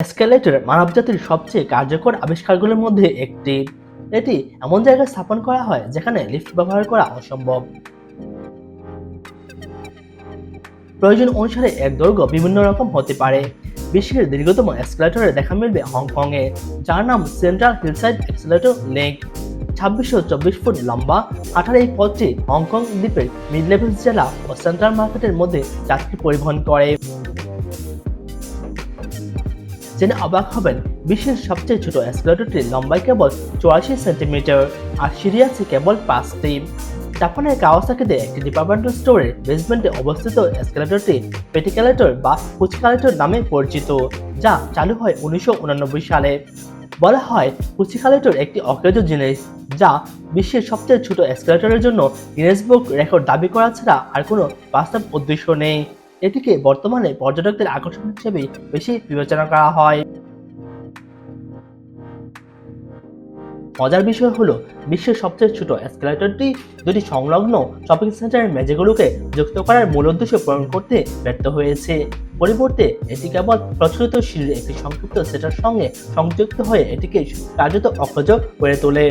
Escalator মানবজাতির সবচেয়ে কার্যকর আবিষ্কারগুলোর মধ্যে একটি। এটি এমন জায়গায় স্থাপন করা হয় যেখানে লিফট ব্যবহার করা অসম্ভব। প্রয়োজন অনুসারে এর দৈর্ঘ্য বিভিন্ন রকম হতে পারে। বিশ্বের দীর্ঘতম এসকেলেটরে দেখা মিলবে হংকংয়ে, যার নাম সেন্ট্রাল হিলসাইড এক্সেলেটর লেক। ছাব্বিশশো চব্বিশ ফুট লম্বা আঠারো এই পথটি হংকং দ্বীপের মিড লেভেল জেলা ও সেন্ট্রাল মার্কেটের মধ্যে যাত্রী পরিবহন করে। জেনে অবাক হবেন, বিশ্বের সবচেয়ে ছোট এসকেলেটরটি লম্বায় কেবল চুরাশি সেন্টিমিটার আর আছে কেবল পাঁচটি। জাপানের কাওয়াসাকিতে একটি ডিপার্টমেন্টাল স্টোরের বেসমেন্টে অবস্থিত এসকেলেটরটি পেটিক্যালেটর বা পুচকালেটর নামে পরিচিত, যা চালু হয় উনিশশো সালে। বলা হয় পুচিকালেটর একটি অকেজ জিনিস, যা বিশ্বের সবচেয়ে ছোট এসকেলেটরের জন্য গিনেস বুক রেকর্ড দাবি করা ছাড়া আর কোনো বাস্তব উদ্দেশ্য নেই। এটিকে বর্তমানে পর্যটকদের আকর্ষণ হিসেবে বেশি বিবেচনা করা হয়। মজার বিষয় হলো, বিশ্বের সবচেয়ে ছোট এসকেলেটরটি দুটি সংলগ্ন শপিং সেন্টারের মেঝেগুলোকে যুক্ত করার মূল উদ্দেশ্য পূরণ করতে ব্যর্থ হয়েছে। পরিবর্তে, এটি কেবল প্রচলিত সিঁড়ির একটি সংক্ষিপ্ত সেটার সঙ্গে সংযুক্ত হয়ে এটিকে কার্যত অকেজ করে তোলে।